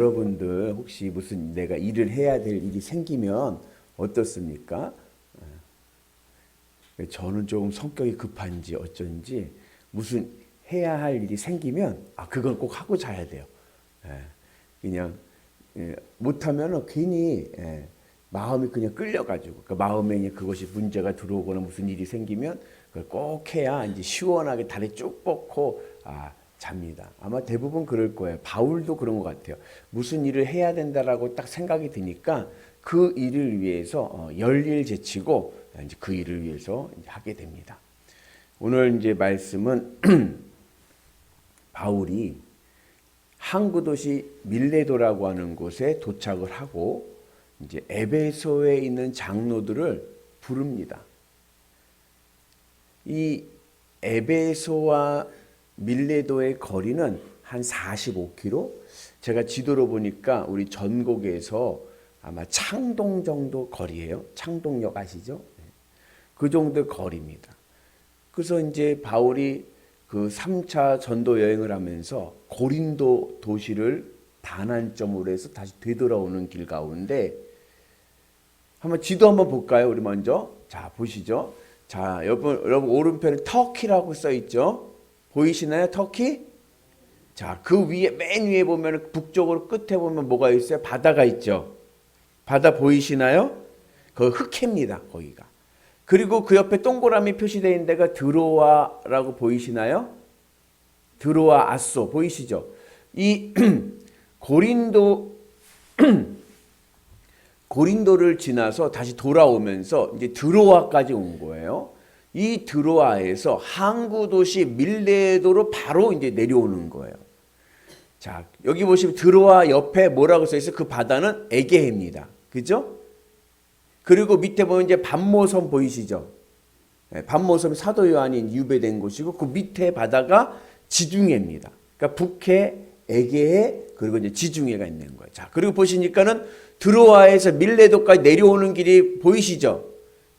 여러분들 혹시 무슨 내가 일을 해야 될 일이 생기면 어떻습니까? 예. 저는 조금 성격이 급한지 어쩐지 무슨 해야 할 일이 생기면 아 그건 꼭 하고 자야 돼요. 예. 그냥 예, 못하면은 괜히 예, 마음이 그냥 끌려가지고 그 마음에 그것이 문제가 들어오거나 무슨 일이 생기면 그걸 꼭 해야 이제 시원하게 다리 쭉 뻗고 아 잡니다. 아마 대부분 그럴 거예요. 바울도 그런 것 같아요. 무슨 일을 해야 된다라고 딱 생각이 드니까 그 일을 위해서 어, 열일 제치고 이제 그 일을 위해서 하게 됩니다. 오늘 이제 말씀은 바울이 항구 도시 밀레도라고 하는 곳에 도착을 하고 이제 에베소에 있는 장로들을 부릅니다. 이 에베소와 밀레도의 거리는 한 45km. 제가 지도로 보니까 우리 전곡에서 아마 창동 정도 거리예요. 창동역 아시죠? 그 정도 거리입니다. 그래서 이제 바울이 그 3차 전도 여행을 하면서 고린도 도시를 반환점으로 해서 다시 되돌아오는 길 가운데 한번 지도 한번 볼까요? 우리 먼저. 자, 보시죠. 자, 여러분, 여러분 오른편에 터키라고 써 있죠? 보이시나요? 터키? 자, 그 위에 맨 위에 보면 북쪽으로 끝에 보면 뭐가 있어요? 바다가 있죠. 바다 보이시나요? 그 흑해입니다. 거기가. 그리고 그 옆에 동그라미 표시되어 있는 데가 드로아라고 보이시나요? 드로아 아소 보이시죠? 이 고린도 고린도를 지나서 다시 돌아오면서 이제 드로아까지 온 거예요. 이 드로아에서 항구 도시 밀레도로 바로 이제 내려오는 거예요. 자, 여기 보시면 드로아 옆에 뭐라고 써 있어요? 그 바다는 에게해입니다. 그죠? 그리고 밑에 보면 이제 반모섬 보이시죠? 네, 반모섬 사도 요한이 유배된 곳이고 그 밑에 바다가 지중해입니다. 그러니까 북해, 에게해 그리고 이제 지중해가 있는 거예요. 자, 그리고 보시니까는 드로아에서 밀레도까지 내려오는 길이 보이시죠?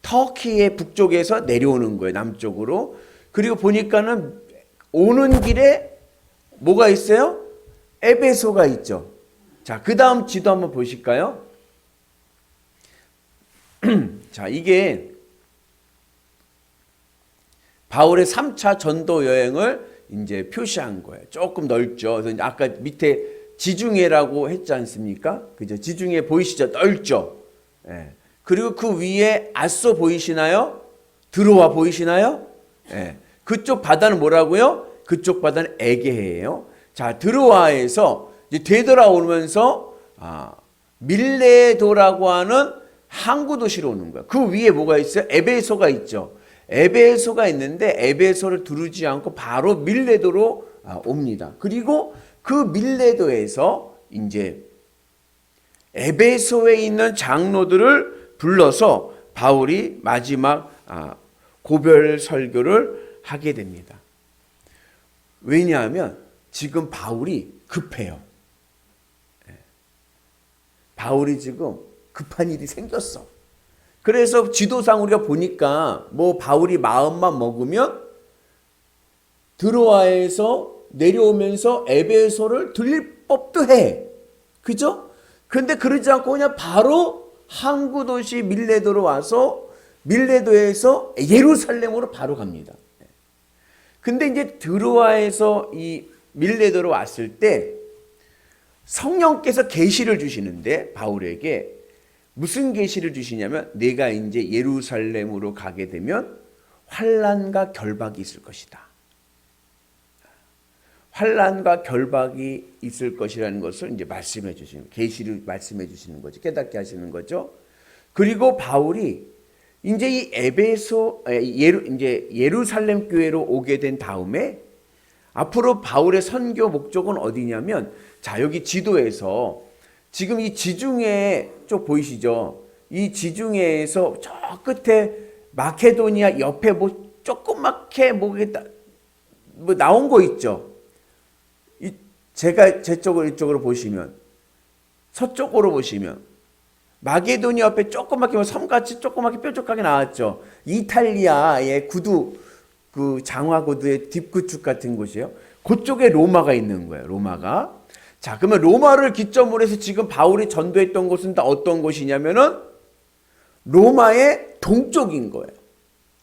터키의 북쪽에서 내려오는 거예요. 남쪽으로. 그리고 보니까는 오는 길에 뭐가 있어요? 에베소가 있죠. 자, 그 다음 지도 한번 보실까요? 자, 이게 바울의 3차 전도 여행을 이제 표시한 거예요. 조금 넓죠. 그래서 아까 밑에 지중해라고 했지 않습니까? 그죠? 지중해 보이시죠? 넓죠? 예. 그리고 그 위에 아소 보이시나요? 들어와 보이시나요? 예. 그쪽 바다는 뭐라고요? 그쪽 바다는 에게해예요. 자, 드로아에서 이제 되돌아오면서 아, 밀레도라고 하는 항구 도시로 오는 거야. 그 위에 뭐가 있어요? 에베소가 있죠. 에베소가 있는데 에베소를 두르지 않고 바로 밀레도로 아, 옵니다. 그리고 그 밀레도에서 이제 에베소에 있는 장로들을 불러서 바울이 마지막 아, 고별 설교를 하게 됩니다. 왜냐하면 지금 바울이 급해요. 예. 바울이 지금 급한 일이 생겼어. 그래서 지도상 우리가 보니까 뭐 바울이 마음만 먹으면 드로아에서 내려오면서 에베소를 들릴 법도 해. 그죠? 근데 그러지 않고 그냥 바로 항구 도시 밀레도로 와서 밀레도에서 예루살렘으로 바로 갑니다. 근데 이제 드로아에서 이 밀레도로 왔을 때 성령께서 계시를 주시는데 바울에게 무슨 계시를 주시냐면 내가 이제 예루살렘으로 가게 되면 환란과 결박이 있을 것이다. 환란과 결박이 있을 것이라는 것을 이제 말씀해 주시는 계시를 말씀해 주시는 거죠. 깨닫게 하시는 거죠. 그리고 바울이 이제 이 에베소 예루 이제 예루살렘 교회로 오게 된 다음에 앞으로 바울의 선교 목적은 어디냐면 자 여기 지도에서 지금 이 지중해 쪽 보이시죠? 이 지중해에서 저 끝에 마케도니아 옆에 뭐 조그맣게 뭐 나온 거 있죠. 이 제가 제 쪽으로 이쪽으로 보시면 서쪽으로 보시면 마게도니아 옆에 조그맣게 뭐 섬같이 조그맣게 뾰족하게 나왔죠. 이탈리아의 구두 그 장화 구두의 뒷구축 같은 곳이에요. 그쪽에 로마가 있는 거예요. 로마가. 자, 그러면 로마를 기점으로 해서 지금 바울이 전도했던 곳은 다 어떤 곳이냐면은 로마의 동쪽인 거예요.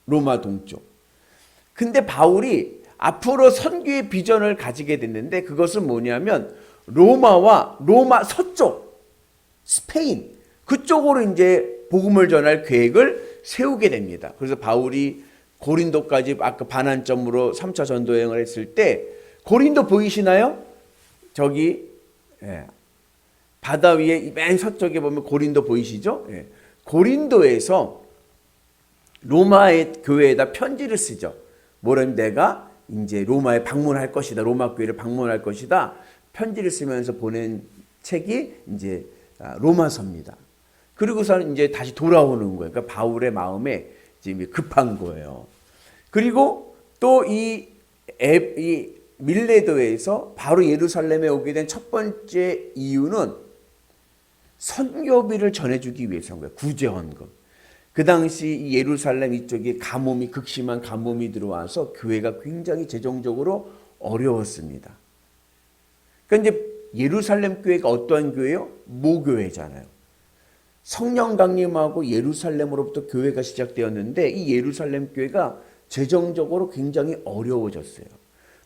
로마 동쪽. 근데 바울이 앞으로 선교의 비전을 가지게 됐는데 그것은 뭐냐면 로마와 로마 서쪽, 스페인 그쪽으로 이제 복음을 전할 계획을 세우게 됩니다. 그래서 바울이 고린도까지 아까 반환점으로 3차 전도 여행을 했을 때 고린도 보이시나요? 저기 예, 바다 위에 맨 서쪽에 보면 고린도 보이시죠? 예. 고린도에서 로마의 교회에다 편지를 쓰죠. 뭐라면 내가 이제 로마에 방문할 것이다. 로마 교회를 방문할 것이다. 편지를 쓰면서 보낸 책이 이제 아, 로마서입니다. 그리고서는 이제 다시 돌아오는 거예요. 그러니까 바울의 마음에 지금 급한 거예요. 그리고 또이 이 밀레도에서 바로 예루살렘에 오게 된 첫 번째 이유는 선교비를 전해주기 위해서인 거예요. 구제헌금. 그 당시 이 예루살렘 이쪽에 가뭄이 극심한 가뭄이 들어와서 교회가 굉장히 재정적으로 어려웠습니다. 그러니까 예루살렘 교회가 어떠한 교회요? 모교회잖아요. 성령 강림하고 예루살렘으로부터 교회가 시작되었는데 이 예루살렘 교회가 재정적으로 굉장히 어려워졌어요.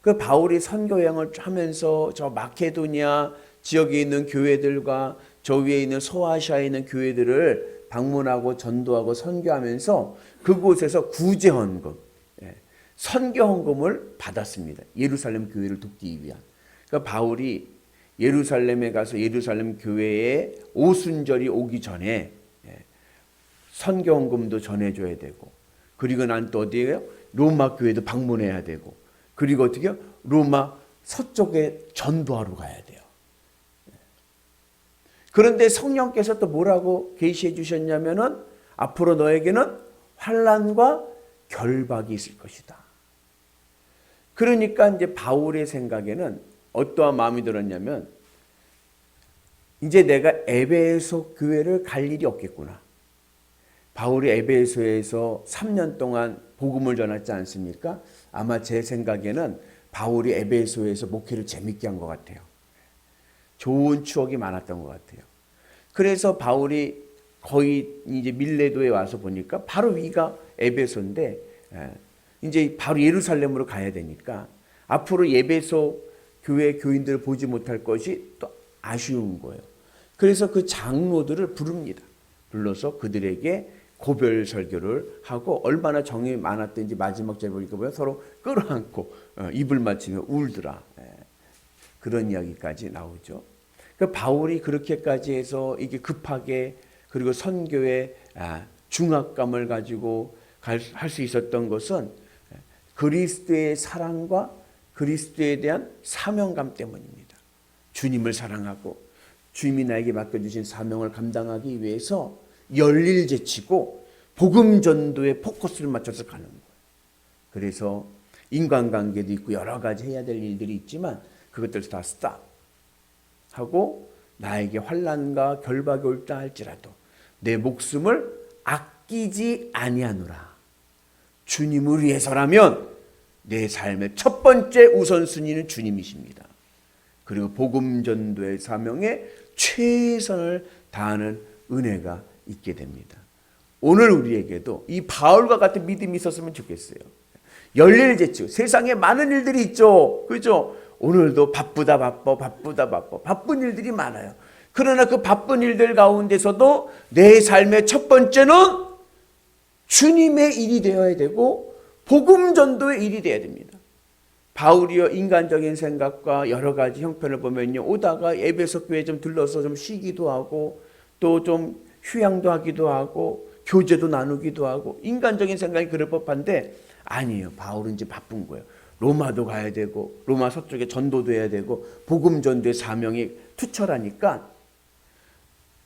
그 바울이 선교 여행을 하면서 저 마케도니아 지역에 있는 교회들과 저 위에 있는 소아시아에 있는 교회들을 방문하고 전도하고 선교하면서 그곳에서 구제 헌금, 예, 선교 헌금을 받았습니다. 예루살렘 교회를 돕기 위한. 그러니까 바울이 예루살렘에 가서 예루살렘 교회에 오순절이 오기 전에 예, 선교 헌금도 전해줘야 되고 그리고 난 또 어디에요? 로마 교회도 방문해야 되고 그리고 어떻게요? 로마 서쪽에 전도하러 가야 돼요. 그런데 성령께서 또 뭐라고 계시해 주셨냐면은 앞으로 너에게는 환란과 결박이 있을 것이다. 그러니까 이제 바울의 생각에는 어떠한 마음이 들었냐면 이제 내가 에베소 교회를 갈 일이 없겠구나. 바울이 에베소에서 3년 동안 복음을 전했지 않습니까? 아마 제 생각에는 바울이 에베소에서 목회를 재밌게 한 것 같아요. 좋은 추억이 많았던 것 같아요. 그래서 바울이 거의 이제 밀레도에 와서 보니까 바로 위가 에베소인데 예, 이제 바로 예루살렘으로 가야 되니까 앞으로 예배소 교회 교인들을 보지 못할 것이 또 아쉬운 거예요. 그래서 그 장로들을 부릅니다. 불러서 그들에게 고별 설교를 하고 얼마나 정이 많았던지 마지막 절 보니까 보면 서로 끌어안고 어, 입을 맞추며 울더라. 예. 그런 이야기까지 나오죠. 그 바울이 그렇게까지 해서 이게 급하게 그리고 선교의 아, 중압감을 가지고 할 수 있었던 것은 그리스도의 사랑과 그리스도에 대한 사명감 때문입니다. 주님을 사랑하고 주님이 나에게 맡겨주신 사명을 감당하기 위해서 열일 제치고 복음 전도에 포커스를 맞춰서 가는 거예요. 그래서 인간관계도 있고 여러 가지 해야 될 일들이 있지만 그것들 다 스탑 하고 나에게 환란과 결박이 올다 할지라도 내 목숨을 아끼지 아니하노라. 주님을 위해서라면 내 삶의 첫 번째 우선순위는 주님이십니다. 그리고 복음 전도의 사명에 최선을 다하는 은혜가 있게 됩니다. 오늘 우리에게도 이 바울과 같은 믿음이 있었으면 좋겠어요. 열일 제치 세상에 많은 일들이 있죠. 그죠? 오늘도 바쁘다 바빠 바쁘다 바빠 바쁜 일들이 많아요. 그러나 그 바쁜 일들 가운데서도 내 삶의 첫 번째는 주님의 일이 되어야 되고 복음 전도의 일이 되어야 됩니다. 바울이요 인간적인 생각과 여러 가지 형편을 보면요 오다가 에베소 교회 좀 들러서 좀 쉬기도 하고 또 좀 휴양도 하기도 하고 교제도 나누기도 하고 인간적인 생각이 그럴 법한데 아니에요 바울은 이제 바쁜 거예요 로마도 가야 되고 로마 서쪽에 전도도 해야 되고 복음 전도의 사명이 투철하니까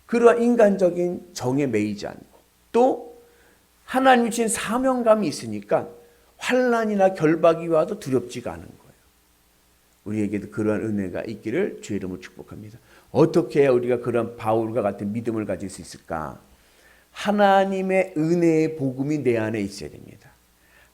그러한 인간적인 정에 매이지 않고 또 하나님이 주신 사명감이 있으니까 환란이나 결박이 와도 두렵지가 않은 거예요. 우리에게도 그러한 은혜가 있기를 주의 이름으로 축복합니다. 어떻게 해야 우리가 그런 바울과 같은 믿음을 가질 수 있을까? 하나님의 은혜의 복음이 내 안에 있어야 됩니다.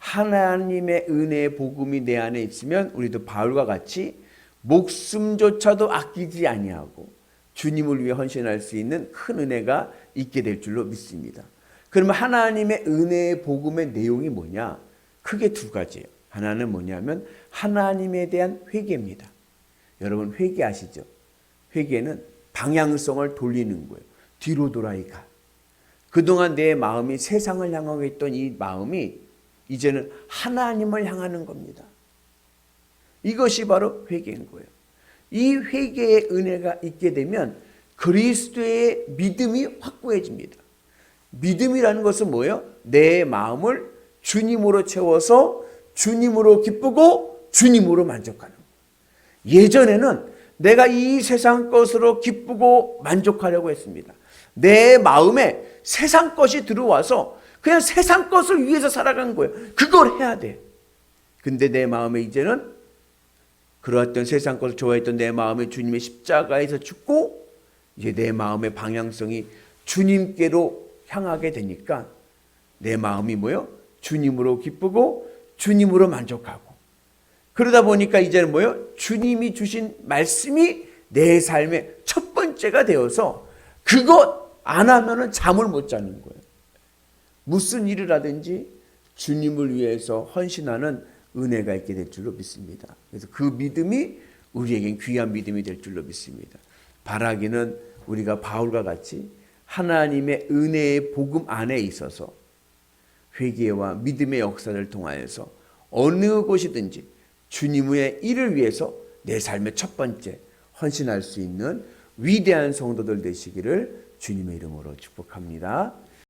하나님의 은혜의 복음이 내 안에 있으면 우리도 바울과 같이 목숨조차도 아끼지 아니하고 주님을 위해 헌신할 수 있는 큰 은혜가 있게 될 줄로 믿습니다. 그러면 하나님의 은혜의 복음의 내용이 뭐냐? 크게 두 가지예요. 하나는 뭐냐면 하나님에 대한 회개입니다. 여러분 회개하시죠? 회개는 방향성을 돌리는 거예요. 뒤로 돌아이가. 그동안 내 마음이 세상을 향하고 있던 이 마음이 이제는 하나님을 향하는 겁니다. 이것이 바로 회개인 거예요. 이 회개의 은혜가 있게 되면 그리스도의 믿음이 확고해집니다. 믿음이라는 것은 뭐예요? 내 마음을 주님으로 채워서 주님으로 기쁘고 주님으로 만족하는 거예요. 예전에는 내가 이 세상 것으로 기쁘고 만족하려고 했습니다. 내 마음에 세상 것이 들어와서 그냥 세상 것을 위해서 살아간 거예요. 그걸 해야 돼. 근데 내 마음에 이제는 그러했던 세상 것을 좋아했던 내 마음에 주님의 십자가에서 죽고 이제 내 마음의 방향성이 주님께로 향하게 되니까 내 마음이 뭐요? 주님으로 기쁘고 주님으로 만족하고 그러다 보니까 이제는 뭐요? 주님이 주신 말씀이 내 삶의 첫 번째가 되어서 그것 안 하면은 잠을 못 자는 거예요. 무슨 일을 하든지 주님을 위해서 헌신하는 은혜가 있게 될 줄로 믿습니다. 그래서 그 믿음이 우리에겐 귀한 믿음이 될 줄로 믿습니다. 바라기는 우리가 바울과 같이 하나님의 은혜의 복음 안에 있어서 회개와 믿음의 역사를 통하여서 어느 곳이든지 주님의 일을 위해서 내 삶의 첫 번째 헌신할 수 있는 위대한 성도들 되시기를 주님의 이름으로 축복합니다.